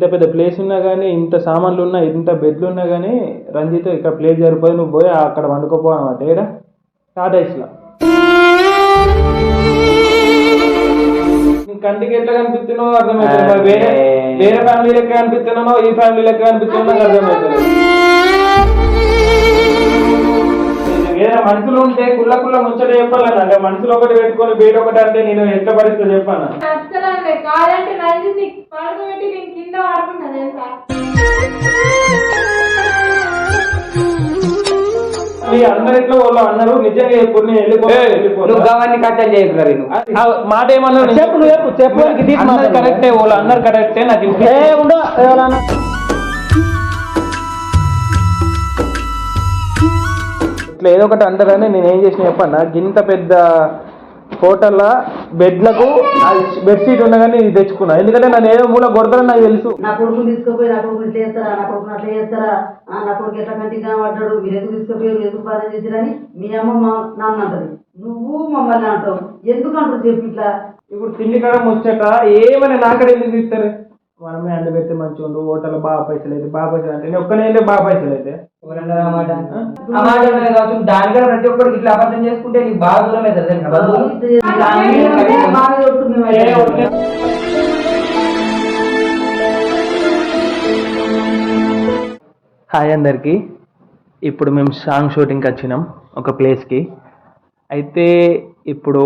ఇంత పెద్ద ప్లేస్ ఉన్నా కానీ ఇంత సామాన్లు ఉన్నా ఇంత బెడ్లు ఉన్నా కానీ రంజిత్ ఇక్కడ ప్లేస్ సరిపోయి నువ్వు పోయి అక్కడ వండుకోపో అనమాట ఏడా? టాటా ఇస్లా నీ కంటికి ఎట్లా కనిపిస్తున్నావు అర్థమవుతుంది. వేరే వేరే ఫ్యామిలీ లెక్క కనిపిస్తున్నానో ఈ ఫ్యామిలీ లెక్క కనిపిస్తున్నా అర్థమవుతుంది. వేరే మనుషులు ఉంటే కుల్ల కుల్ల ముచ్చట చెప్పాలన్నా అంటే మనుషులు ఒకటి పెట్టుకొని బయట ఒకటి అంటే నేను ఎట్లా పరిస్థితి చెప్పాను? అస్సలు కాదంటే నడిచి నీకు పడుకోబెట్టి నేను కింద పడుకున్నా తెలుసా? మీ అందరిట్లో వాళ్ళు అన్నారు నిజంగా ఎప్పుడు నేను వెళ్ళిపో వెళ్ళిపోతా. నువ్వు గవాన్ని కట్టలు చేయకున్నారు నువ్వు. ఆ మాట ఏమన్నా చెప్పు నువ్వు చెప్పు చెప్పు. కరెక్టే వాళ్ళు అన్నారు కరెక్టే నాకు ఏ ఇట్లా ఏదో ఒకటి అంటారని నేను ఏం చేసిన చెప్పన్నా గింత పెద్ద హోటల్లో బెడ్లకు బెడ్ షీట్ ఉండగానే ఇది తెచ్చుకున్నా. ఎందుకంటే నన్ను ఏదో మూల కొడతారని నాకు తెలుసు. నా కొడుకుని తీసుకుపోయి నా కొడుకుని ఇట్లా చేస్తారా? నా కొడుకుని అట్లా చేస్తారా? ఆ, నా కొడుకు ఎట్లా కంటికి కనబడ్డాడు? మీరు ఎందుకు తీసుకుపోయారు? ఎందుకు బాధ చేసిరని మీ అమ్మ మా నాన్న అంటది. నువ్వు మమ్మల్ని అంటావు. ఎందుకు అంటారు చెప్పు ఇట్లా? ఇప్పుడు తిండి కాడ ముచ్చట ఏమైనా నాకడ ఎందుకు తీస్తారు? మనమే అండి పెడితే మంచిగా ఉండు హోటల్ బాగా పైసలు అయితే బాగా పైసలు అంటే ఒక్కనే వెళ్ళి బాగా పైసలు అయితే. దానికన్నా ప్రతి ఒక్కరికి ఇట్లా అబద్ధం చేసుకుంటే నీకు బాగా దూరం అవుతుంది. హాయ్ అందరికీ. ఇప్పుడు మేము సాంగ్ షూటింగ్కి వచ్చినాం ఒక ప్లేస్కి. అయితే ఇప్పుడు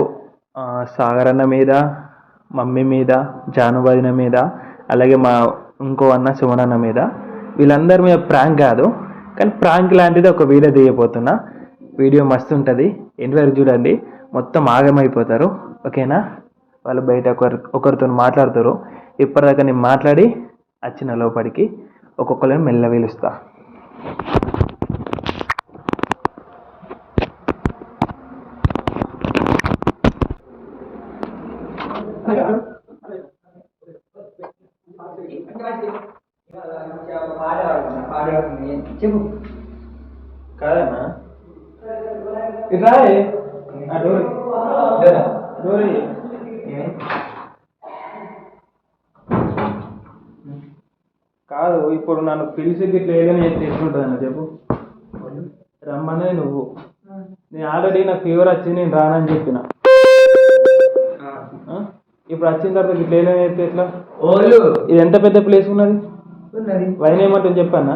సాగర్ అన్న మీద మమ్మీ మీద జానువదిన మీద అలాగే మా ఇంకో అన్న సుమన్ మీద. వీళ్ళందరి మీద ప్రాంక్ కాదు. కానీ ప్రాంక్ లాంటిది ఒక వీడియో తీయబోతున్నా. వీడియో మస్తు ఉంటుంది. ఎండ్ వరకు చూడండి. మొత్తం ఆగమైపోతారు. ఓకేనా? వాళ్ళు బయట ఒకరు ఒకరితో మాట్లాడతారు. ఇప్పటిదాకా నేను మాట్లాడి వచ్చిన లోపలికి ఒక్కొక్కరిని మెల్ల వీలుస్తా పాట చెప్పు. కాదన్నా. ఇట్లా డోరీ. డోరా. కాదు ఇప్పుడు నన్ను పిలిచి ఇట్లా ఏదైనా చేస్తే ఎట్లుంటుందన్న చెప్పు. రమ్మనే నువ్వు. నేను ఆల్రెడీ నాకు ఫీవర్ వచ్చింది నేను రానని చెప్పిన? ఇప్పుడు వచ్చిన తర్వాత ఇట్లా ఏదైనా చేస్తే ఎట్లా? ఇది ఎంత పెద్ద ప్లేస్ ఉన్నది? ఉన్నది. వైన్ ఏమంటుంది చెప్పన్నా?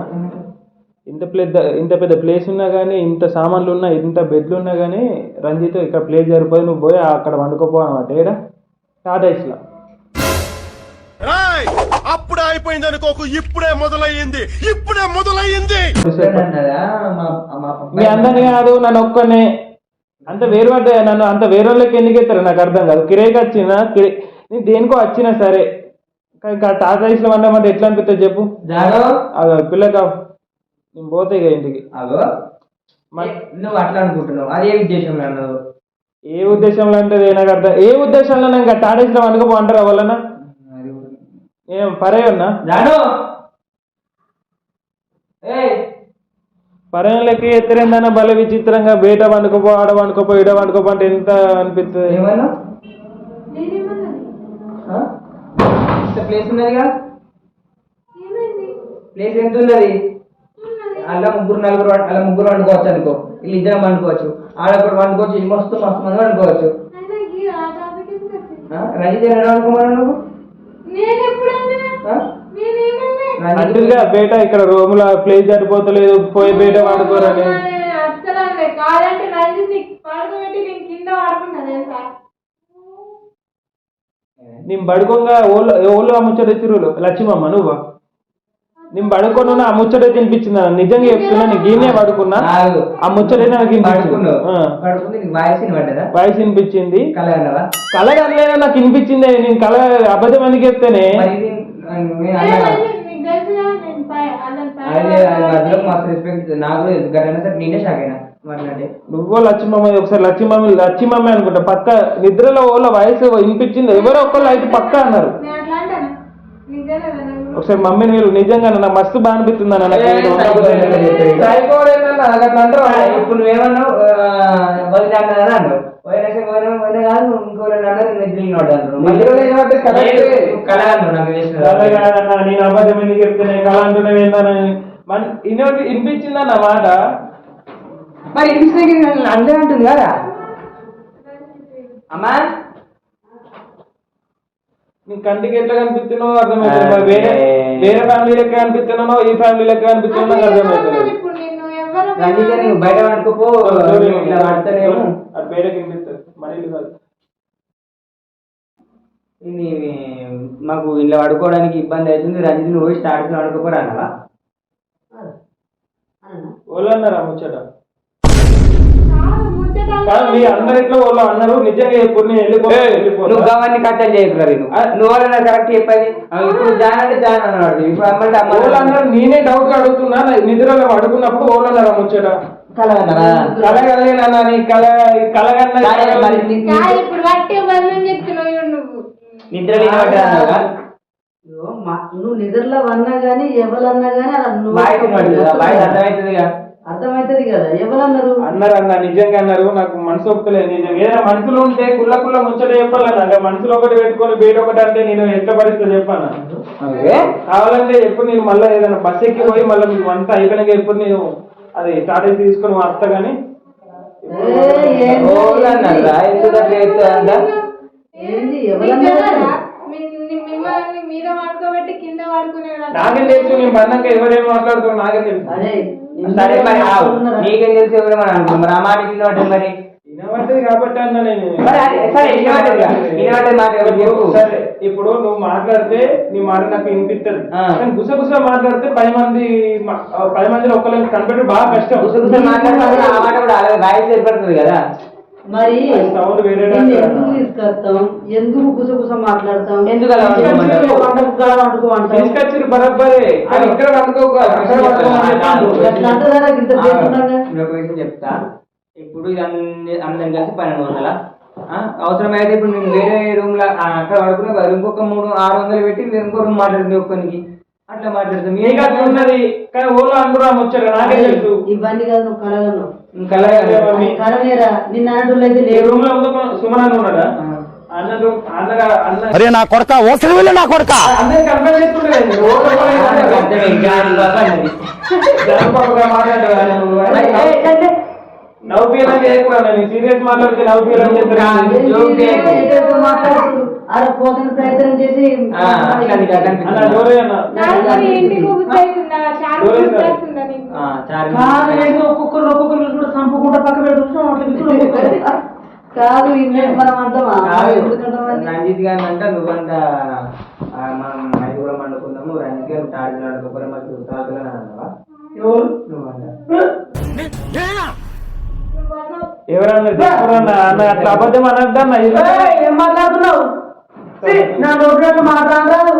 ఇంత పెద్ద ఇంత పెద్ద ప్లేస్ ఉన్నా కానీ ఇంత సామాన్లు ఉన్నా ఇంత బెడ్లు ఉన్నా కానీ రంజిత్ ఇక్కడ ప్లేస్ సరిపోయి నువ్వు పోయి అక్కడ వండుకోపో అనమాట ఏడా? టాటా ఇస్లా అప్పుడే అయిపోయింది అనుకోకు ఇప్పుడే మొదలయ్యింది ఇప్పుడే మొదలయ్యింది. మా అందరినీ కాదు నన్ను ఒక్కనే. అంత వేరు పడ్డా నన్ను అంత వేరే వాళ్ళకి ఎందుకు ఎత్తారు నాకు అర్థం కాదు. కిరేకి వచ్చిన కిరే నేను దేనికో వచ్చినా సరే. టాటా ఇస్లా వండమంటే ఎట్లా అనిపిస్తుంది చెప్పు? ఆ పిల్లక? నేను పోతే ఇక ఇంటికి. మ- నువ్వు అట్లా అనుకుంటున్నావు. అదే ఉద్దేశంలో అన్నావు ఏ ఉద్దేశంలో అంటే నాకు అర్థం ఏ ఉద్దేశంలో ఇంకా టాటా ఇస్లా వండుకోపో అంటారా వాళ్ళన? అది కూడా. ఏం పరే ఉన్నా? జాను. పరేం లెక్క ఎత్తరేందన్న భలే విచిత్రంగా బయట వండుకోపో ఆడ వండుకోపో ఈడ వండుకోపో అంటే ఎంత అనిపిస్తుంది? ఇంత ప్లేస్ ఉన్నదిగా ప్లేస్ ఎంత ఉన్నది అలా ముగ్గురు నలుగురు అలా ముగ్గురు వండుకోవచ్చు అనుకో వీళ్ళు ఇద్దరం వండుకోవచ్చు ఆడొకటి వండుకోవచ్చు ఇది మస్తు మస్తు మంది వండుకోవచ్చు? రంజిత్ ఎక్కడ వండుకోమన్నా నువ్వు అంటుగా బయట ఇక్కడ రూముల ప్లేస్ సరిపోతలేదు పోయి బయట వండుకోరని కాదంటే కింద తెలుసా నేను బడుకోగా ఓళ్ళు ఓళ్ళు ఆ ముచ్చట తెచ్చిరులు లక్ష్మమ్మ నువ్వు? నేను పడుకొని ఆ ముచ్చట తినిపించింది? నిజంగా చెప్తున్నా నేను గీనే పడుకున్నా. ఆ ముచ్చట వాయిస్ వినిపించింది. కల కనలేదా నాకు వినిపించింది. నేను కళ అబద్ధం ఎందుకు చెప్తేనే? నీకు నేను షాక్ అయినా. నువ్వు లక్ష్మమ్మ ఒకసారి లక్ష్మమ్మ లక్ష్మమ్మ అనుకుంటా. పక్క నిద్రలో వాళ్ళ వాయిస్ వినిపించింది ఎవరో ఒకళ్ళు అయితే పక్క అన్నారు? ఒకసారి మమ్మీని వీళ్ళు నిజంగా నాకు మస్తు బాగా అనిపిస్తుంది అన్న? ఇప్పుడు నువ్వేమన్నావు? కాదు నేను అబద్ధం ఎందుకు చెప్తున్నా? కళ అంటున్నావు ఏంటని ఇన్నోటి వినిపించిందన్న మాట. మరి ఇంటి అందరూ అంటుంది కదా. అమ్మా. నీ కంటికి ఎట్లా కనిపిస్తున్నావు అర్థమవుతుంది. మరి వేరే వేరే ఫ్యామిలీ లెక్క కనిపిస్తున్నానో ఈ ఫ్యామిలీ లెక్క కనిపిస్తున్నానో అర్థమవుతుంది. రంజిత నువ్వు బయట పడుకోపో. ఇలా పడతలేము. అది బయటకి వినిపిస్తుంది మన ఇల్లు కాదు. మాకు ఇలా పడుకోవడానికి ఇబ్బంది అవుతుంది. రంజిత్ నువ్వు పోయి స్టార్ట్ పడుకోపోరా అన్నవా? వాళ్ళు అన్నారా ముచ్చట కాదు, ముచ్చట? మీ అందరు ఎట్లా వాళ్ళు అన్నారు నిజంగా ఎప్పుడు నేను వెళ్ళిపో వెళ్ళిపోతా. నువ్వు గవర్ని కట్టలు చేయకురా నువ్వు నువ్వు వాళ్ళ కరెక్ట్ చెప్పేది? ఇప్పుడు జాన్ అంటే జాన్ అన్నాడు. ఇప్పుడు అమ్మంటే వాళ్ళు అమ్మ అన్నారు నేనే డౌట్ అడుగుతున్నా నిద్రలో పడుకున్నప్పుడు వాళ్ళు అన్నారా ముచ్చట కలగన్నారా కళ కలగలేనా నీ కళ కలగన్న కాదే, మరి నీ- నీ- కాదు, ఇప్పుడు బట్టి బంధం చెప్తున్నావు చూడు నువ్వు? నిద్ర నువ్వు నిద్రలో అన్నా గానీ ఎవరన్నా గానీ అర్థమవుతుందిగా. అర్థమవుతుంది కదా? ఎవరన్నారు? అన్నారు అన్న నిజంగా అన్నారు. నాకు మనసు ఒప్పుకోలేదు నిజంగా ఏదైనా మనసులో ఉంటే కుల్ల కుల్ల ముచ్చట చెప్పాలన్నా. మనసులో ఒకటి పెట్టుకొని బయట ఒకటి అంటే నేను ఎట్లా పరిస్థితి చెప్పాను? కావాలంటే ఎప్పుడు నేను మళ్ళీ ఏదైనా బస్ ఎక్కి పోయి మళ్ళీ మీకు అంతా అయిపోయినాక ఎప్పుడు నేను అది టాటా తీసుకొని వస్తా కానీ నీకు తెలుసు నేను పన్నాక ఎవరేం మాట్లాడుతున్నారు? నాకేం తెలుసు. సరే మరి ఆవు. నీకేం తెలిసి ఎవరు మనం అనుకున్నాం మరి ఆ మాట వినబడ్డది మరి. వినబడ్డది కాబట్టి అన్న నేను. మరి అదే, సరే. వినబడ్డది మాట ఎవరు చెప్పు. సరే ఇప్పుడు నువ్వు మాట్లాడితే నీ మాట నాకు వినిపిస్తుంది ఆ. కానీ గుసగుస మాట్లాడితే పది మంది మా- ఆ పది మందిలో ఒక్కరికి కనిపెట్టి బాగా కష్టం. గుసగుస మాట్లాడినప్పుడు ఆ మాట కూడా అలాగే వాయిస్ ఏర్పడుతుంది కదా. మరి. ఎందుకు తీసుకొస్తాం? ఎందుకు గుసగుస మాట్లాడతాం? ఎందుకు అలా వండుకోమంటావు? ఎందుకు వంటకు కాడ వండుకో అంటాం తీసుకొచ్చి బరబ్బరే కానీ ఇక్కడ అనుకోక అక్కడ పడుకోమని చెప్పాను. అట్లా అంటారా ఇంత చేస్తుండగా నేను ఒక విషయం చెప్తా. ఇప్పుడు ఇది అన్ని- అందరం కలిసి పన్నెండు వందల? అవసరమైతే ఇప్పుడు నేను వేరే రూమ్లో అక్కడ పడుకునే బదులు ఇంకొక మూడు ఆరు వందలు పెట్టి ఇంకో రూమ్ మాట్లాడుతుంది ఒక్కనికి అట్లా మాట్లాడుతాం. నీకు అట్లా ఉన్నది కానీ ఓలో అనుకురా ముచ్చారు నాకే తెలుసు. ఇవన్నీ కాదు నువ్వు కలగను అరే నా కొడక ఓసరి వెళ్ళి నా కొడక. పోతున్న ప్రయత్నం చేసి ఒక్కొక్కరు ఒక్కొక్కరు చంపుకుంటా పక్క అట్లా విసురు. కాదు మనం రంజిత్ గారిని అంట నువ్వంట ఆ, మనం ఐదుగురం వండుకుందాము రంజిత్ గారు టార్చర్ ఆడుకోకపోతే మాకు తాతలు అన్నావా నువ్వంట. ఎవరన్నా చెప్పరన్నా అన్న అట్లా అబద్ధం అనద్దు అన్న ఇది- ఏయ్, ఏం మాట్లాడుతున్నావు? ఛీ, నా నోట్లో మాట్లాడరాదు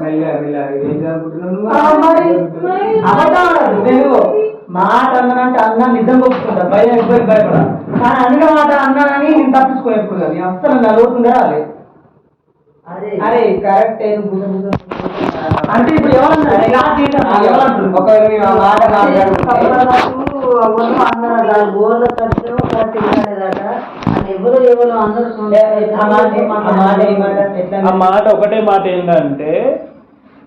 మెల్లగా మెల్లగా ఏం చదువుకుంటున్నావు ఆ, నువ్వు మరి మరి అబద్ధం ఆడదు. నేను మాట అన్నానంటే అన్నా నిజం ఒప్పుకుంటా భయం ఎక్కువ భయపడ. కానీ అన్న మాట అన్నానని నేను తప్పించుకో ఎప్పుడు కానీ అస్సలు నా లోతుండే రాలే అరే. కరెక్ట్ అంటే ఇప్పుడు ఎవరన్నా నా జీవితం ఎవరంటారు? ఒకవేళ మాట? ఆ మాట ఒకటే మాట ఏంటంటే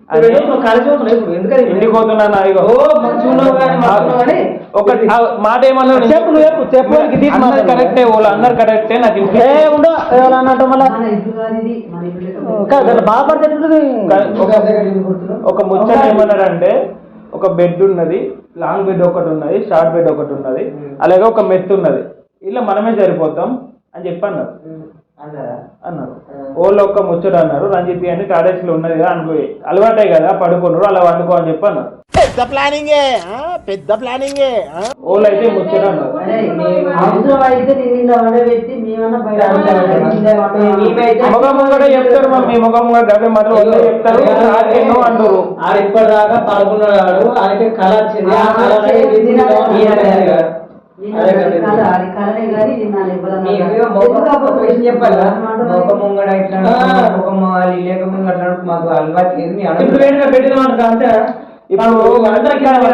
అది కలిసి వస్తున్నాయి ఇప్పుడు ఎందుకని? ఇంటికి పోతున్నాను ఇగో? ఓ, మంచిగా ఉన్నావు కానీ, మంచిగా ఉన్నావు కానీ. ఒక ఆ మాట ఏమన్నా చెప్పు నువ్వు అందరు. కరెక్టే వాళ్ళు అందరు కరెక్టే నాకు ఉండో అన్నట్టు మళ్ళా? ఒక ముచ్చట ఏమన్నారంటే ఒక బెడ్ ఉన్నది లాంగ్ బెడ్ ఒకటి ఉన్నది షార్ట్ బెడ్ ఒకటి ఉన్నది అలాగే ఒక మెత్ ఉన్నది. ఇలా మనమే సరిపోతాం అని చెప్పి అన్నారు. ఓళ్ళు ఒక్క ముచ్చట అన్నారు. రంజిత్ అని టాడెక్స్లో ఉన్నది కదా అనుకో అలవాటే కదా పడుకున్నారు అలా వండుకో అని చెప్పి అన్నారు. పెద్ద ప్లానింగే పెద్ద ప్లానింగే ఓళ్ళు అయితే ముచ్చట అన్నారు. ముఖం ముంగడ చెప్తారు మమ్మీ ముఖం డబ్బే మాటలు వాళ్ళే చెప్తారు. ఎన్నో అంటారు. ఆడ ఇప్పటిదాకా పడుకున్నాడు ఆయనకి కళ వచ్చింది. ఇప్పుడు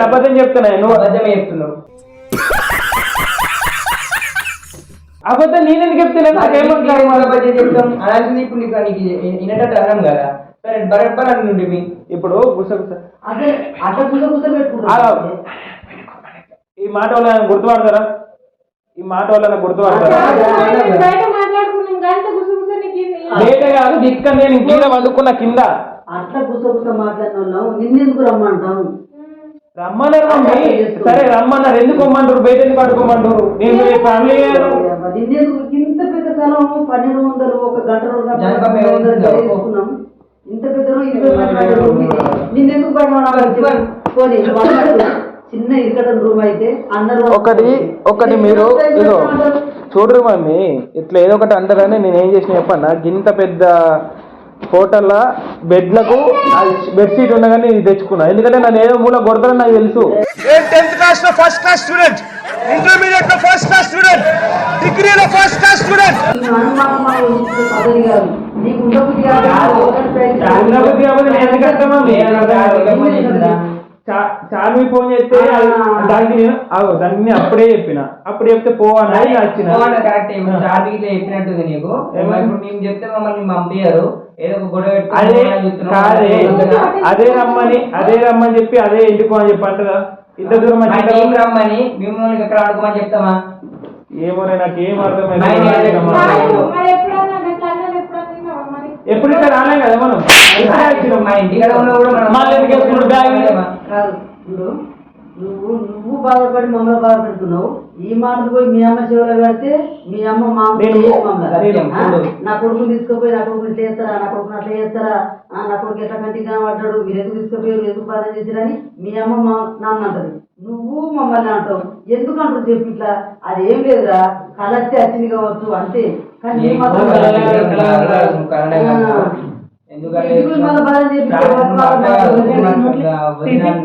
అబద్ధం చెప్తున్నా నువ్వు అబద్ధమే చెప్తున్నావు. అబద్ధం నేను ఎందుకు చెప్తున్నాను నాకేమంటారు బడ్జెట్ చెప్తాం? అనాల్సింది ఇప్పుడు నీకు నీకు వినేటట్టు అన్నాం కదా? సరే బరబ్బర్ అని నుండి ఇప్పుడు గుస గుస అదే అట్లా గుస గుస ఆ, పెట్టుకుంటారు ఈ మాట వల్ల గుర్తుపడతారా? ఈ మాట వల్ల గుర్తుపడతారా? బయట కాదు దిక్క నేను కింద వండుకున్న కింద. అట్లా మాట్లాడిన నిన్నెందుకు రమ్మంటాం రమ్మన్నారు మమ్మీ సరే రమ్మన్నారు. ఎందుకు రమ్మంటారు? బయట ఎందుకు అడుకోమంటారు నేను మీ ఫ్యామిలీ నిన్నెందుకు? ఇంత పెద్ద స్థలం పన్నెండు వందలు ఒక గంట రెండు? చేసుకున్నాం. ఇంత పెద్ద. నిన్నెందుకు పోనీ చిన్న ఇరకటం రూమ్ అయితే అందరూ ఒకటి ఒకటి మీరు ఇదో చూడరు మమ్మీ ఇట్లా ఏదో ఒకటి అంటారని నేను ఏం చేసిన చెప్పన్నా? గింత పెద్ద హోటల్లో బెడ్లకు బెడ్షీట్ ఉండగానే ఇది తెచ్చుకున్నా. ఎందుకంటే నన్ను ఏదో మూల కొడతారని నాకు తెలుసు. టెన్త్ క్లాస్లో ఫస్ట్ క్లాస్ స్టూడెంట్? ఇంటర్మీడియట్లో ఫస్ట్ క్లాస్ స్టూడెంట్? డిగ్రీలో ఫస్ట్ క్లాస్ స్టూడెంట్? నీకు ఉండబుద్ధి కాదు. నేను చార్మి ఫోన్ చేస్తే దానికి నేను ఆగు, దానికి నేను అప్పుడే చెప్పిన అప్పుడు చెప్తే పోవన్నది వచ్చిన కరెక్ట్ చార్మికి ఇట్లా చెప్పినట్టుంది నీకు? ఇప్పుడు మేము చెప్తే మమ్మల్ని పంపించారు ఏదో ఒక గొడవ పెట్టుకొని అదే. కాదే అదే రమ్మని అదే రమ్మని చెప్పి అదే ఇంటికో అని చెప్పి అంటదా ఇంత దూరం రమ్మని మిమ్మల్ని ఎక్కడ ఆడుకోమని చెప్తామా ఏమో నాకు ఏం అర్థమైంది కాదు, మరి ఎప్పుడన్నా గట్ల అన్నది ఎప్పుడన్నా విన్నావా మరి? ఎప్పుడు ఇక్కడ రాలేం కదా? మనం. మా కూడా బ్యాగ్ ఇప్పుడు నువ్వు నువ్వు బాధపడి మమ్మల్ని బాధపెడుతున్నావు. ఈ మాటలు పోయి మీ అమ్మ చెవులో పెడితే మీ అమ్మ మా. నా కొడుకుని తీసుకుపోయి నా కొడుకుని ఇట్లా చేస్తారా? నా కొడుకుని అట్లా చేస్తారా? నా కొడుకు ఎట్లా కంటికి కనబడ్డాడు? మీరు ఎందుకు తీసుకుపోయారు? ఎందుకు బాధ చేసిరని మీ అమ్మ మా నాన్న అంటది. నువ్వు మమ్మల్ని అంటావు. ఎందుకు అంటారు చెప్పి ఇట్లా? అది ఏం లేదురా. కలర్తే వచ్చింది కావచ్చు. అంతే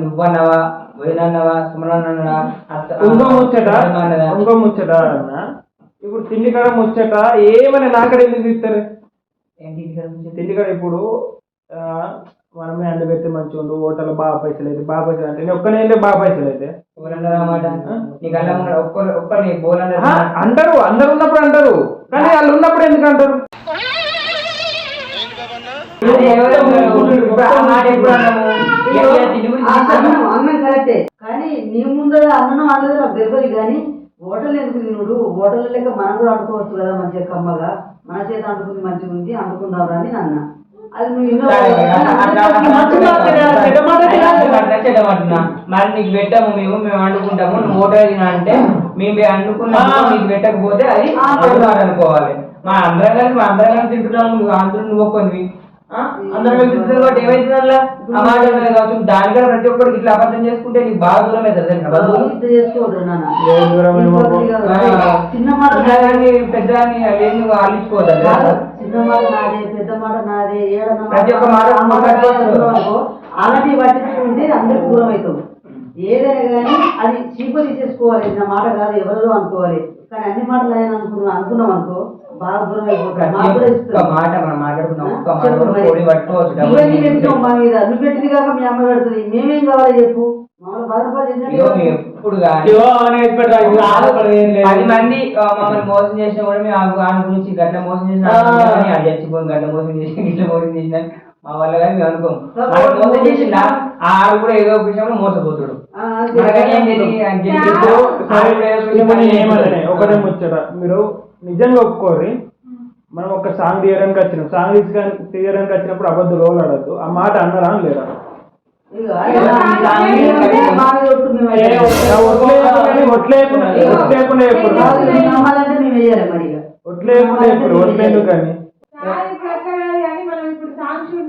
నువ్వన్నావా? వదినన్నావా ఇంకో ముచ్చట? ఇంకో ముచ్చట అన్న? ఇప్పుడు తిండి కాడ ముచ్చట ఏమైనా నాకడ ఎందుకు తీస్తారు? తిండి కాడ ఇప్పుడు మనమే అండి పెడితే మంచిగా ఉండు హోటల్ బాగా పైసలు అయితే బాగా పైసలు అంటే నేను ఒక్కనే అంటే బాగా పైసలు అయితే. అంటారు అందరు ఉన్నప్పుడు అంటారు. కానీ వాళ్ళు ఉన్నప్పుడు ఎందుకు అంటారు అది ఎవరు అన్నారు? ఇప్పుడు ఆ మాట ఎప్పుడు అన్నాము? ఇక ఇలా తిండి గురించి ఆ తీసామా? అన్నం కరెక్టే కానీ నీ ముందర అన్నం అనేది నాకు తెలియదు కానీ హోటల్ ఎందుకు తినుడు హోటల్ లెక్క మనం కూడా అనుకోవచ్చు కదా మంచిగా కమ్మగా మన చేత అంటుకుంది మంచిగా ఉంది అనుకుందాం అని అన్న అది నువ్వు మాటనా? మరి నీకు పెట్టాము మేము మేము వండుకుంటాము నువ్వు తినా అంటే మేము పోయి వండుకున్నాము నీకు పెట్టకపోతే అది అనుకోవాలి మా అందరం కలిసి మా అందరం కలిసి తింటున్నాము నువ్వు అందరూ నువ్వు ఒక్కనివి ఆ? అందరం కలిసి తింటున్నారు కాబట్టి ఏమైతుంది కావచ్చు దానికన్నా ప్రతి ఒక్కరికి ఇట్లా అబద్ధం చేసుకుంటే నీకు బాగా దూరం అవుతుంది తెలుసా బంధువులు ఇంత చేసుకోవద్దు నాన్న ఏ దూరం ఏమో పో. ఇంకొకటి కాదు. ఆ. చిన్న మాట నాదే, పెద్దదాన్ని పెద్దదాన్ని అదేం నువ్వు ఆలోచించుకోవద్దు కాదు. చిన్న మాట నాదే పెద్ద మాట నాదే ఏడన్న ప్రతి ఒక్క మాట అనుకో, అలాంటివి పట్టించుకుంటే అందరికి దూరం అవుతావు ఏదైనా కానీ అది చీప తీసేసుకోవాలి నా మాట కాదు ఎవరిదో అనుకోవాలి. కానీ అన్ని మాటలు ఆయన అనుకున్నాం అనుకున్నాం అనుకో బాగా దూరం అయిపోతాం మాకు కూడా మాట మనం మాట్లాడుకున్నాం మా మీద. నువ్వు పెట్టింది కాక మీ అమ్మ పెడుతుంది. మేమేం కావాలి చెప్పు. పది మంది మమ్మల్ని మోసం చేసినా కూడా మేము ఆ- ఆయన గురించి గట్ల మోసం చేసిన గట్ల మోసం చేసి ఇట్లా మోసం చేసిన. మా వల్ల కానీ మేము అనుకోం ఆ, మనం మోసం ఆ ఆడు కూడా ఏదో ఒక విషయంలో మోసపోతాడు. మనకని ఏం సరే, ఇప్పుడు నేను ఏమనలే, ఒకటే ముచ్చట. మీరు నిజంగా ఒప్పుకోరి మనం ఒక సాంగ్ తీయడానికి వచ్చినాం. సాంగ్ తీయడానికి వచ్చినప్పుడు అబద్ధం రోజులు ఆడద్దు. ఆ మాట అన్నరా అని లేదా ఒట్టు మేము ఏ, వేయాలి. ఒట్లేయకుండా కానీ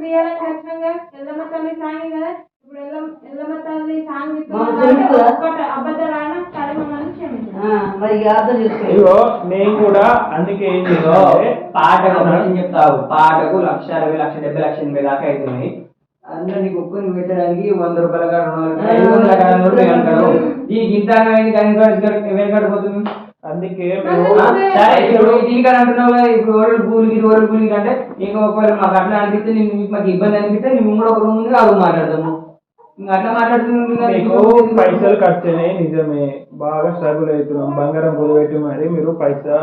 తీయాలని ఖచ్చితంగా ఎల్లమ్మ తల్లి సాంగ్ కదా? ఇప్పుడు ఎల్లమ్మ ఎల్లమ్మ తల్లి సాంగ్ ఇగో నేను కూడా అందుకే ఏం చేయాలి పాటకు చెప్తావు. పాటకు లక్ష అరవై లక్ష డెబ్బై లక్ష ఎనభై దాకా అవుతున్నాయి. అందులో నీకు ఒక్కరిని పెట్టడానికి వంద రూపాయల కాడ రెండు వందల కాడ, ఐదు వందల దీనికి ఇంత అయింది కానీ వెనకడిపోతుంది అందుకే సరే ఇప్పుడు దీనికని అంటున్నావు కదా ఇప్పుడు ఓరల్ పూలికి ఇది ఓరల్ పూలికి అంటే ఒకవేళ మాకు అట్లా అనిపిస్తే నీకు మీకు మాకు ఇబ్బంది అనిపిస్తే మేము కూడా ఒక రూమ్ రూమ్ మాట్లాడదాము. ఇంకా అట్లా మాట్లాడుతుంది మీకు పైసలు ఖర్చు అయినాయి నిజమే. బాగా స్ట్రగుల్ అవుతున్నాం. బంగారం కుదబెట్టి మరి మీరు పైసా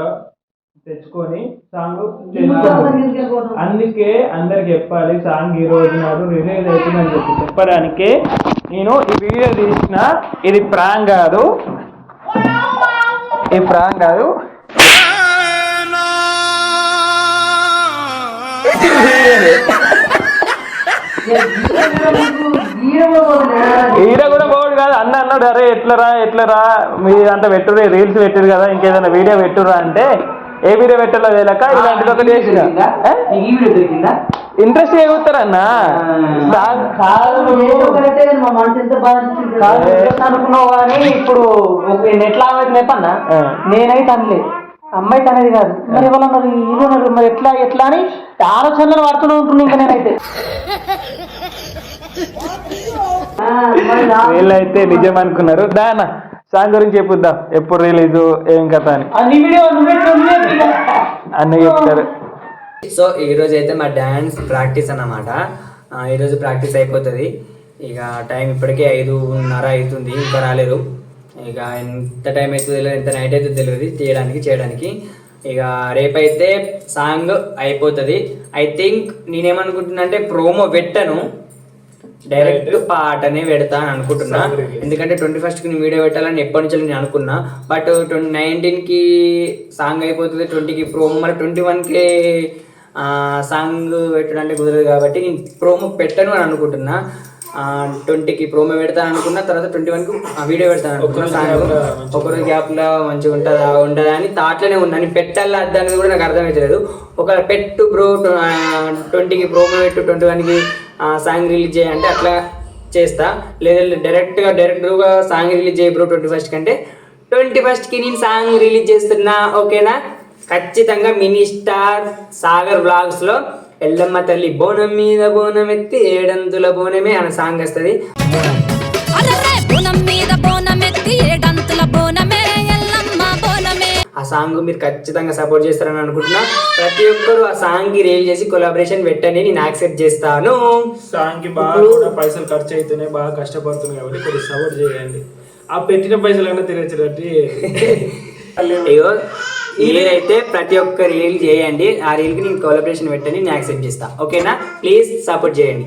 తెచ్చుకొని సాంగ్? అందుకే అందరికి చెప్పాలి సాంగ్ ఈ రోజు నాడు రిలీజ్ అవుతుందని చెప్పి చెప్పడానికే. నేను ఈ వీడియో తీసిన ఇది ప్రాంగ్ కాదు ఈ ప్రాంగ్ కాదు? ఈడ కూడా బాగుడు కాదు. అన్న అన్నాడు అరే ఎట్లరా ఎట్లరా? మీ అంత పెట్టురు రీల్స్ పెట్టారు కదా ఇంకేదైనా వీడియో పెట్టురా అంటే ఏ వీడియో పెట్టాలో తెలియక ఇలాంటిది ఒకటి చేసిన. ఇంట్రెస్ట్ ఎగుతారన్నా అనుకున్నావు కానీ ఇప్పుడు లాగా నేపన్నా ఆ. నేనైతే అనలే. అమ్మాయి అనేది కాదు. మరి ఎవరన్నారు ఇది ఉన్నారు మరి ఎట్లా ఎట్లా అని ఆలోచనలు పడుతూనే ఉంటున్నా ఇంకా నేనైతే. వీళ్ళైతే నిజం అనుకున్నారు. దాన? సాంగ్ గురించి చెప్పుద్దాం? ఎప్పుడు రిలీజ్ ఏం కథ అని? అన్ని చెప్తారు. సో ఈ రోజు అయితే మా డ్యాన్స్ ప్రాక్టీస్ అన్నమాట. ఈ రోజు ప్రాక్టీస్ అయిపోతుంది. ఇక టైం ఇప్పటికే ఐదున్నర అవుతుంది ఇంకా రాలేదు ఇక ఎంత టైం అవుతుందో తెలియదు ఎంత నైట్ అవుతుందో తెలియదు చేయడానికి చేయడానికి. ఇక రేపైతే సాంగ్ అయిపోతుంది. ఐ థింక్ నేనేమనుకుంటున్నా అంటే ప్రోమో పెట్టను. డైరెక్ట్ పాటనే పెడతా అని అనుకుంటున్నా. ఎందుకంటే ట్వంటీ ఫస్ట్కి నేను వీడియో పెట్టాలని ఎప్పటి నుంచి నేను అనుకున్నా. బట్ ట్వంటీ నైన్టీన్కి సాంగ్ అయిపోతుంది ట్వంటీకి ప్రోమో మరి ట్వంటీ వన్కి సాంగ్ పెట్టడానికి కుదరదు కాబట్టి నేను ప్రోమో పెట్టను అని అనుకుంటున్నా. ట్వంటీకి ప్రోమో పెడతాను అనుకున్నా. తర్వాత ట్వంటీ వన్కి వీడియో పెడతాను అనుకుంటున్నా సాంగ్ ఒకరోజు గ్యాప్లో మంచిగా ఉంటుందా ఉండదా అని థాట్లోనే ఉన్నాను పెట్టాలా అనేది కూడా నాకు అర్థమవుతలేదు ఒక పెట్టు బ్రో ట్వంటీకి ప్రోమో పెట్టు ట్వంటీ వన్కి సాంగ్ రిలీజ్ చేయంటే అట్లా చేస్తా. లేదా డైరెక్ట్గా డైరెక్ట్గా సాంగ్ రిలీజ్ చేయ బ్రో ట్వంటీ ఫస్ట్ కంటే. ట్వంటీ ఫస్ట్కి నేను సాంగ్ రిలీజ్ చేస్తున్నా ఓకేనా? ఖచ్చితంగా మినీ స్టార్ సాగర్ బ్లాగ్స్లో ఎల్లమ్మ తల్లి బోనం మీద బోనం ఎత్తి ఏడంతుల బోనమే అనే సాంగ్ వస్తుంది. బోనం మీద బోనం ఎత్తి ఏడంతుల బోనమే ఆ సాంగ్ మీరు ఖచ్చితంగా సపోర్ట్ చేస్తారని అనుకుంటున్నా. ప్రతి ఒక్కరు ఆ సాంగ్కి రీల్ చేసి కొలాబరేషన్ పెట్టండి నేను యాక్సెప్ట్ చేస్తాను. సాంగ్కి బాగా కూడా పైసలు ఖర్చు అవుతున్నాయి బాగా కష్టపడుతున్నాయి కాబట్టి కొద్దిగా సపోర్ట్ చేయండి. ఆ పెట్టిన పైసలు అన్నా తినచ్చినట్టు అయ్యో మీరైతే ప్రతి ఒక్క రీల్ చేయండి. ఆ రీల్కి నేను కొలాబరేషన్ పెట్టండి నేను యాక్సెప్ట్ చేస్తా. ఓకేనా ప్లీజ్ సపోర్ట్ చేయండి.